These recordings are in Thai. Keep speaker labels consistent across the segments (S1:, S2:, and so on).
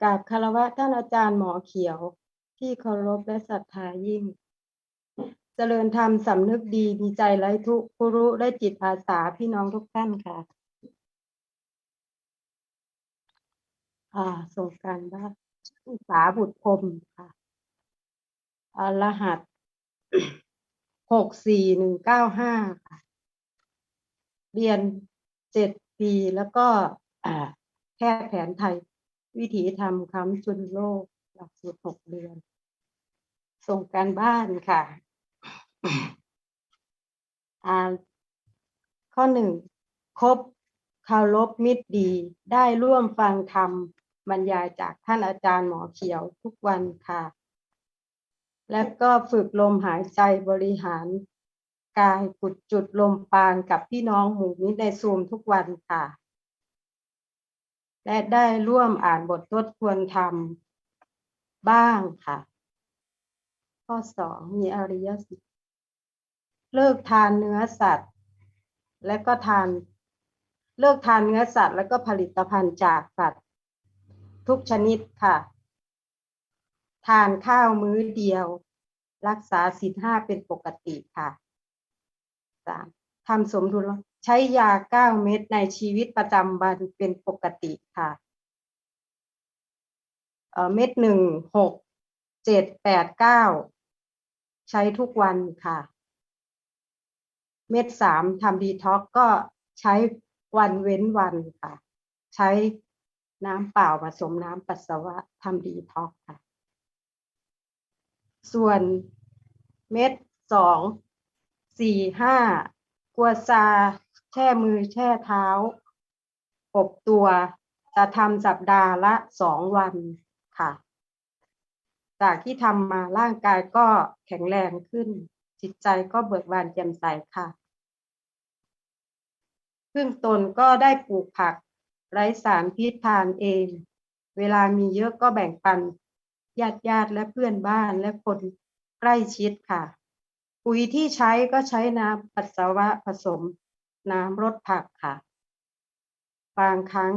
S1: กราบคารวะท่านอาจารย์หมอเขียว ที่เคารพและศรัทธายิ่ง เจริญธรรมสำนึกดีมีใจไร้ทุกข์ผู้รู้ได้จิตอาสาพี่น้องทุกท่านค่ะ อ่าส่งการบ้านอุษาบุตรพรมค่ะอารหัสหกสี่หนึ่งเก้าห้าค่ะ เรียนเจ็ดปีแล้วก็แพทย์แผนไทย วิถีธรรมค้ำจุนโลก หลักสูตรหกเดือน ส่งการบ้านค่ะอ่าข้อหนึ่งคบคารพมิตรดีได้ร่วมฟังธรรมบรรยายจากท่านอาจารย์หมอเขียวทุกวันค่ะ และก็ฝึกลมหายใจบริหาร กายกุดจุดลมปานกับพี่น้องหมู่มิตรในซูมทุกวันค่ะ และได้ร่วมอ่านบททดทวนธรรมบ้างค่ะ ข้อสองมีอริยสิทธิ์เลิกทานเนื้อสัตว์ และก็ทาน เลิกทานเนื้อสัตว์ และก็ผลิตภัณฑ์จากสัตว์ ทุกชนิดค่ะ ทานข้าวมื้อเดียว รักษาศีลห้าเป็นปกติค่ะสามทำสมดุล ช้ยาเก้าเม็ดในชีวิตประจำวันเป็นปกติค่ะเอ่อเม็ดหนึ่งหกเจ็ดแปดเก้าใช้ทุกวันค่ะ เม็ดสามทำดีท็อกก็ใช้วันเว้นวันค่ะ ใช้น้ำเปล่าผสมน้ำปัสสาวะทำดีท็อกค่ะ ส่วนเม็ดสองสี่ห้ากัวซา แช่มือแช่เท้า อบตัว จะทำสัปดาห์ละสองวันค่ะ จากที่ทำมาร่างกายก็แข็งแรงขึ้น จิตใจก็เบิกบานแจ่มใสค่ะพึ่งตนก็ได้ปลูกผักไร้สารพิษทานเอง เวลามีเยอะก็แบ่งปันญาติญาติและเพื่อนบ้านและคนใกล้ชิดค่ะ ปุ๋ยที่ใช้ก็ใช้น้ำปัสสาวะผสม น้ำรดผักค่ะ บางครั้ง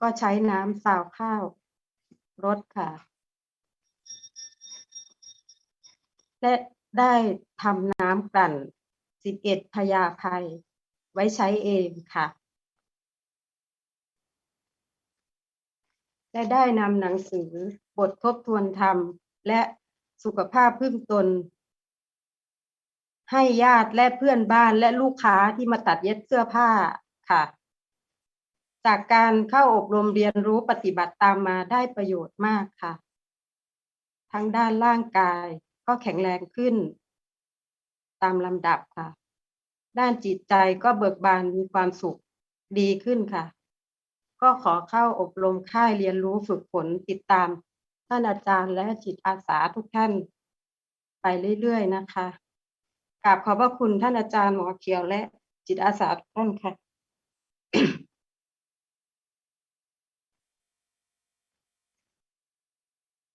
S1: ก็ใช้น้ำสาวข้าวรดค่ะ และได้ทำน้ำกลั่น 11พยาภัย ไว้ใช้เองค่ะ และได้นำหนังสือบททบทวนธรรม และสุขภาพพึ่งตน ให้ญาติและเพื่อนบ้านและลูกค้าที่มาตัดเย็บเสื้อผ้าค่ะ จากการเข้าอบรมเรียนรู้ปฏิบัติตามมาได้ประโยชน์มากค่ะ ทั้งด้านร่างกายก็แข็งแรงขึ้น ตามลำดับค่ะ ด้านจิตใจก็เบิกบานมีความสุขดีขึ้นค่ะ ก็ขอเข้าอบรมค่ายเรียนรู้ฝึกฝนติดตามท่านอาจารย์และจิตอาสาทุกท่านไปเรื่อยๆนะคะ กราบขอบพระคุณท่านอาจารย์หมอเขียวและจิตอาสาทุกท่านค่ะ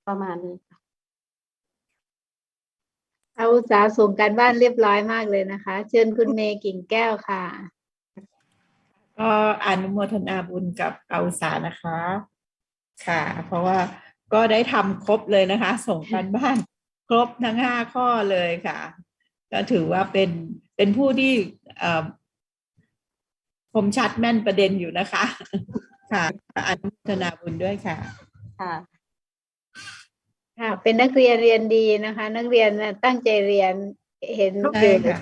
S1: ประมาณนี้ค่ะ
S2: เอาอุตสาห์ส่งการบ้านเรียบร้อยมากเลยนะคะ เชิญคุณเมย์กิ่งแก้วค่ะ
S3: ก็อนุโมทนาบุญกับอาอุตสานะคะ ค่ะ เพราะว่าก็ได้ทำครบเลยนะคะ ส่งกันบ้าน ครบทั้งห้าข้อเลยค่ะ ก็ถือว่าเป็นเป็นผู้ที่เอ่อคมชัดแม่นประเด็นอยู่นะคะ ค่ะอนุโมทนาบุญด้วยค่ะ
S1: ค่ะ
S2: ค่ะ เป็นนักเรียนเรียนดีนะคะ นักเรียนน่ะตั้งใจเรียนเห็น
S3: ใช่
S2: อยู่
S3: ค่ะ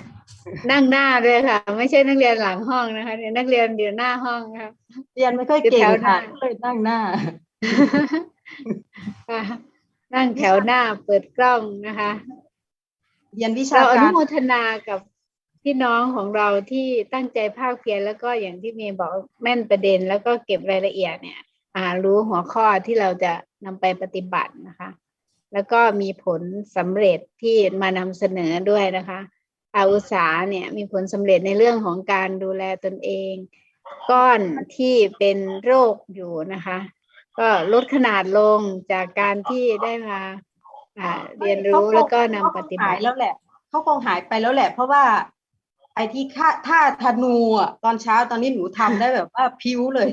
S2: นั่งหน้าเลยค่ะ ไม่ใช่นักเรียนหลังห้องนะคะเนี่ยนักเรียนอยู่หน้าห้องครับ
S1: เรียนไม่ค่อย
S2: คือ
S1: เก่ง
S2: แถวหน้า
S1: ค่ะก็เลยนั่งหน้า
S2: ค่ะนั่งแถวหน้าเปิดกล้องนะคะ
S1: เรี ยนวิชา
S2: เราอนุโมทนากับพี่น้องของเราที่ตั้งใจภาคเพียรแล้วก็อย่างที่เมย์บอกแม่นประเด็น แล้วก็เก็บรายละเอียดเนี่ย อ่า รู้หัวข้อที่เราจะนำไปปฏิบัตินะคะ แล้วก็มีผลสำเร็จที่มานำเสนอด้วยนะคะอาอุสาเนี่ยมีผลสำเร็จในเรื่องของการดูแลตนเอง ก้อนที่เป็นโรคอยู่นะคะ ก็ลดขนาดลงจากการที่ได้มา อ่าเรียนรู้แล้วก็นำปฏิบั
S1: หาย
S2: ติ
S1: แล้วแหละเขาคงหายไปแล้วแหละ เพราะว่า ไอ้ที่ค่าท่าธนูอะตอนเช้าตอนนี้หนูทำได้แบบว่าพิ้วเลย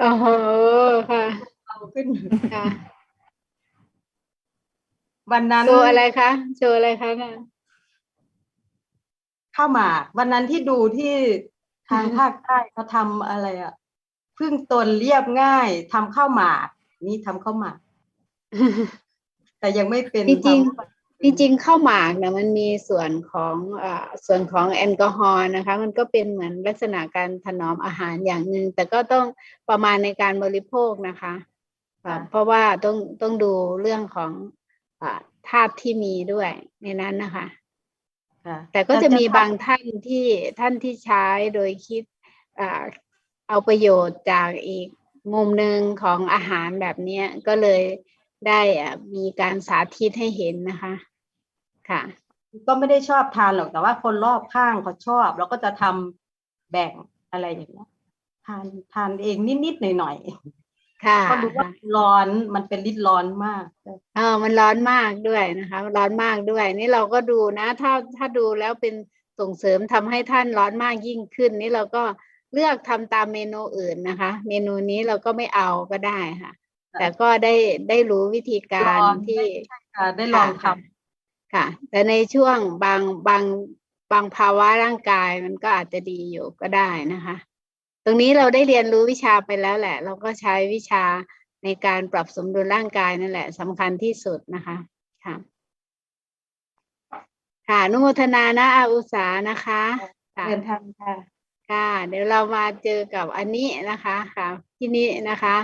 S2: โอ้โหค่ะ
S1: ขึ้น
S2: ค่ะ
S1: วันนั้น
S2: โชว์อะไรคะ โชว์อะไรคะน่ะ
S1: ข้าวหมากวันนั้นที่ดูที่ทางภาคใต้เขาทำอะไรอะพึ่งตนเรียบง่ายทำข้าวหมาก นี่ทำข้าวหมาก แต่ยังไม่เป็น
S2: จริง
S1: ความ
S2: จริงๆข้าวหมากเนี่ยมันมีส่วนของอ่าส่วนของแอลกอฮอล์นะคะ มันก็เป็นเหมือนลักษณะการถนอมอาหารอย่างหนึ่งแต่ก็ต้องประมาณในการบริโภคนะคะอ่าเพราะว่าต้องต้องดูเรื่องของอ่าธาตุที่มีด้วยในนั้นนะคะ
S1: ค่ะ
S2: แต่ก็จะมี
S1: ทำ
S2: บางท่านที่ท่านที่ใช้โดยคิดอ่าเอาประโยชน์จากอีกมุมหนึ่งของอาหารแบบเนี้ยก็เลย ได้อะมีการสาธิตให้เห็นนะคะ ค่ะ
S1: ก็ไม่ได้ชอบทานหรอกแต่ว่าคนรอบข้างเขาชอบแล้วก็จะทำแบ่งอะไรอย่างเงี้ยทานทานเองนิดๆหน่อย
S2: ค่ะ
S1: ๆก็รู้ว่าร้อนมันเป็นริดร้อนมาก
S2: เออมันร้อนมากด้วยนะคะ ร้อนมากด้วย นี่เราก็ดูนะ ถ้าถ้าดูแล้วเป็นส่งเสริมทำให้ท่านร้อนมากยิ่งขึ้น นี่เราก็เลือกทำตามเมนูอื่นนะคะ เมนูนี้เราก็ไม่เอาก็ได้ค่ะ แต่ก็ได้ได้รู้วิธีการ
S1: ลอง
S2: ที่
S1: ค่ะได้ลองทำ
S2: ค่ะ แต่ในช่วงบางบางบางภาวะร่างกายมันก็อาจจะดีอยู่ก็ได้นะคะ ตรงนี้เราได้เรียนรู้วิชาไปแล้วแหละ เราก็ใช้วิชาในการปรับสมดุลร่างกายนั่นแหละสำคัญที่สุดนะคะค่ะค่ะอนุโมทนานะอาอุตสานะคะค่ะ
S1: เดินทางค่ะ
S2: ค่ะ เดี๋ยวเรามาเจอกับอันนี้นะคะ ค่ะ ที่นี้นะคะ